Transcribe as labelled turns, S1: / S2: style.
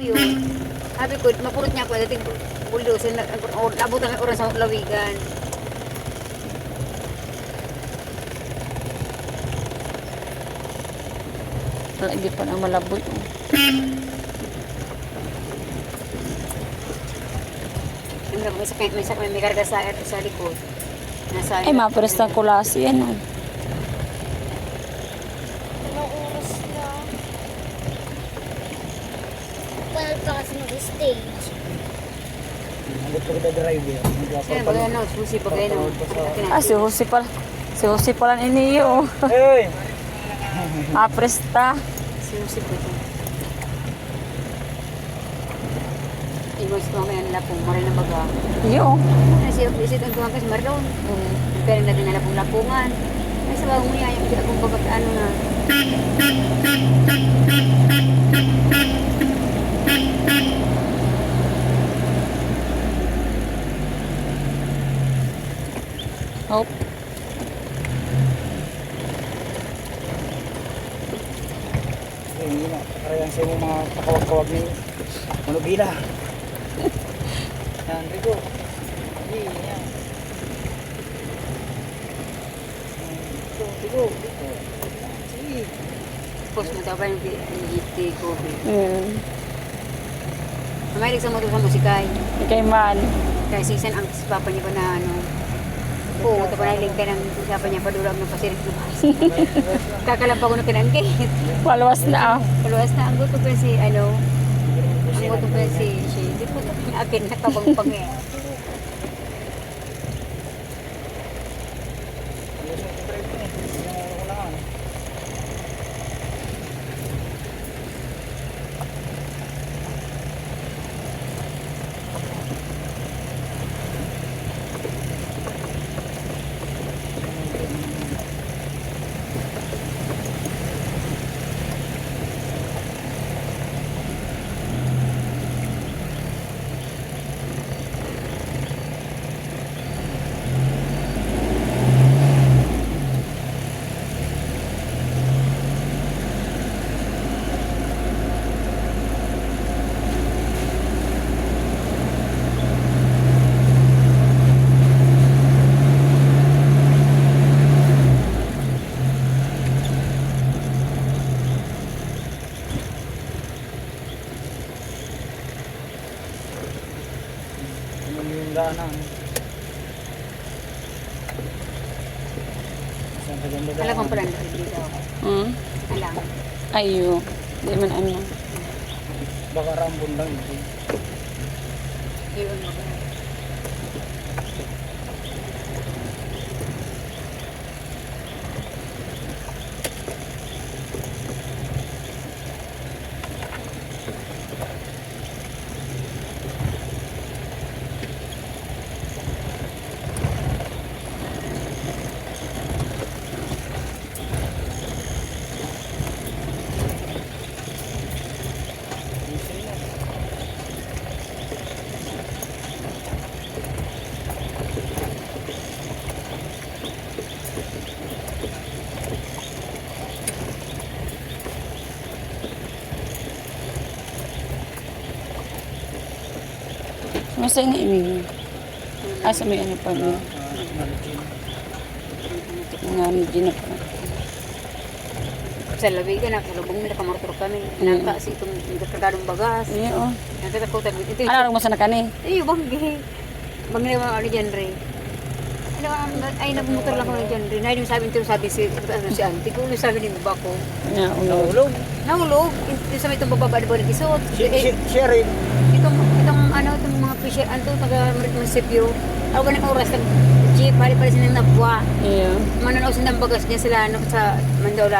S1: Yun. Sabi ko, mapurot niya ako, dating bulldozer, na- or- abutan ng oras sa lawigan.
S2: Wala, hindi pa na malaboy. oh.
S1: Yung may sakay, may sakay, may karga sa, sa likod. Nasa,
S2: Ay, mapares ng kulasi yan. Oh.
S3: Anong oras na? Panal pa kasi mag-stage.
S4: Hanggat ko kita drive eh.
S1: Sino ba ano, susi ba gano?
S2: Ah, si Jose pala. Si Jose pala iniyo.
S4: Hey!
S2: Apresta.
S1: Susi ba ito? Iwas ko ngayon nila po, maray na baga.
S2: Iyo.
S1: Kasi visit ang tuwang kasi maroon.
S2: Mm.
S1: Pero natin na lapong lapungan. Ay sa bagong niya, yung kita kong bagat ano na.
S2: Oh.
S4: Hindi na. Karayang sa mga pakawag-kawag ni Manubila. Yan, Rico. Hindi, yan. Rico, Rico. Sige.
S1: Tapos mataba yung GT ko.
S2: Mm.
S1: Mamayalik sa motor sa musikay.
S2: Kay man.
S1: Kaya sisan ang si papa niya pa na ano. Oo, ito pa nahiling ka ng papa niya padulag ng pasirit ng Kakalampa ko ng kinangkit.
S2: Palwas na. ah.
S1: Kaluwas na ang gusto pa si ano. Ang gusto pa si si. Hindi ko ito akin na kabang-pang eh.
S4: Ano yung daanan? Saan ka ganda
S1: Alam ko pala na dito.
S2: Mm.
S1: Alam.
S2: Ayo. Di man ano.
S4: Baka rambon lang.
S1: Iwan mo ba?
S2: Masa ini ini. Asa may ano pa niya. Nga ni Gina pa.
S1: Sa labi ka na, kalubong nila kamortor kami. Nangka si itong nagkagadong bagas.
S2: Iyo. oh.
S1: Nagkatakutan.
S2: Ano mo sa nakani?
S1: Ay, banggi. Banggi naman ano dyan, Ray. Ano, ang- ay, nagmumotor lang kami dyan, Ray. Nay, yung sabi nito, sabi si, ano, si auntie ko, yung sabi ni baba ko.
S4: Nahulog.
S1: nahulog. Yung sabi itong bababa, di ba, nag-isot.
S4: Si,
S1: Eh,
S4: si, siya rin.
S1: ano, itong mga fisher, ano, taga munisipyo, ako ganang oras, nag jeep, hali pala silang nabwa.
S2: Iyo.
S1: Mananaw silang bagas niya sila, ano, sa Mandawla.